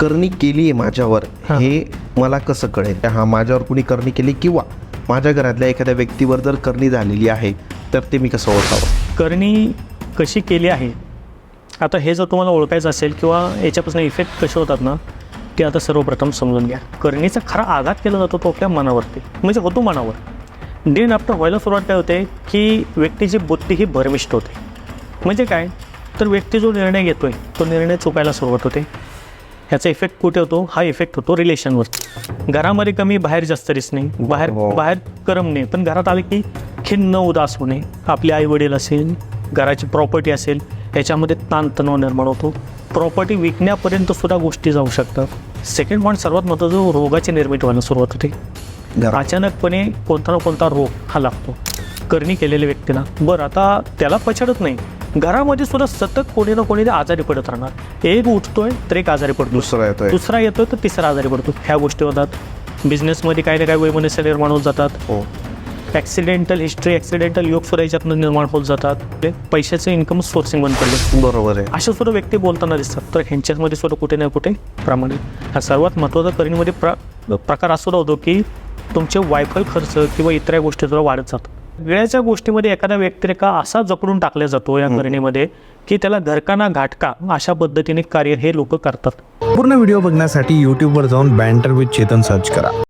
करणी केली आहे माझ्यावर हा. मला कसं कळेल? हा माझ्यावर कुणी करणी केली किंवा माझ्या घरातल्या एखाद्या व्यक्तीवर जर करणी झालेली आहे तर ते मी कसं ओळखावं? करणी कशी केली आहे? आता हे जर तुम्हाला ओळखायचं असेल किंवा याच्यापासून इफेक्ट कसे होतात ना ते आता सर्वप्रथम समजून घ्या. करणीचा खरा आघात केला जातो तो आपल्या मनावरती म्हणजे होतो मनावर. डेन आफ्टर व्हायला सुरुवात काय होते की व्यक्तीची बुद्धी ही भरमिष्ट होते. म्हणजे काय? तर व्यक्ती जो निर्णय घेतोय तो निर्णय चुकायला सुरुवात होते. ह्याचा इफेक्ट कुठे होतो? हा इफेक्ट होतो रिलेशनवर घरामध्ये कमी बाहेर जास्त दिसणे. बाहेर हो. बाहेर करमणे पण घरात आले की खिन्न उदास होणे. आपले आई वडील असेल घराची प्रॉपर्टी असेल याच्यामध्ये ताणतणाव निर्माण होतो. प्रॉपर्टी विकण्यापर्यंत सुद्धा गोष्टी जाऊ शकतात. सेकंड पॉईंट सर्वात महत्त्वाचं रोगाची निर्मिती व्हायला सुरुवात होते. अचानकपणे कोणता ना कोणता रोग हा लागतो. करणी केलेल्या व्यक्तीला. बरं आता त्याला पछाडत नाही. घरामध्ये सुद्धा सतत कोणी ना कोणी आजारी पडत राहणार. एक उठतोय तर एक आजारी पडतो. दुसरा येतोय. दुसरा येतोय तर तिसरा आजारी पडतो. ह्या गोष्टी होतात. बिझनेसमध्ये काही ना काही वैमनस्य निर्माण होत जातात. हो. ॲक्सिडेंटल हिस्ट्री ॲक्सिडेंटल योग सुद्धा याच्यातनं निर्माण होत जातात. ते पैशाचे इन्कम सोर्सिंग बंद पडले. बरोबर आहे. अशा सुद्धा व्यक्ती बोलताना दिसतात. तर ह्यांच्यामध्ये सुद्धा कुठे ना कुठे प्रमाणे हा सर्वात महत्त्वाचा करीमध्ये प्र प्रकार असा होतो की तुमचे वायफाय खर्च किंवा इतर गोष्टी सुद्धा वाढत जातात. वेळेच्या गोष्टीमध्ये एखाद्या व्यक्तिरेखा असा जकडून टाकला जातो या करणीमध्ये की त्याला घरकाना घाटका अशा पद्धतीने कार्य हे लोक करतात. पूर्ण व्हिडिओ बघण्यासाठी यूट्यूबवर जाऊन बँटर विथ चेतन सर्च करा.